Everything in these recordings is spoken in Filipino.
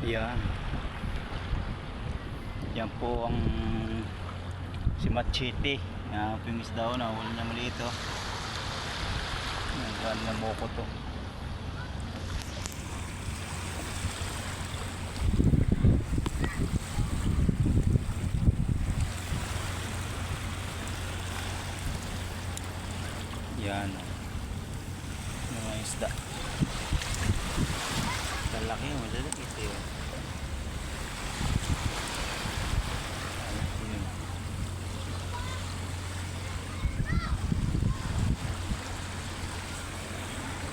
Yan. Yan po ang si Machete. Yung isda ko na wala na maliit oh. Nagkaan na moko to. Yan. Mga isda.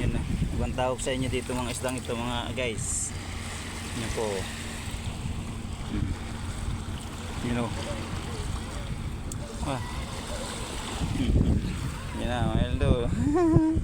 Yan na. Ibang tawag sa inyo dito mga isdang ito mga guys. Yan po. You know. Ah. Yan na, mga eldo.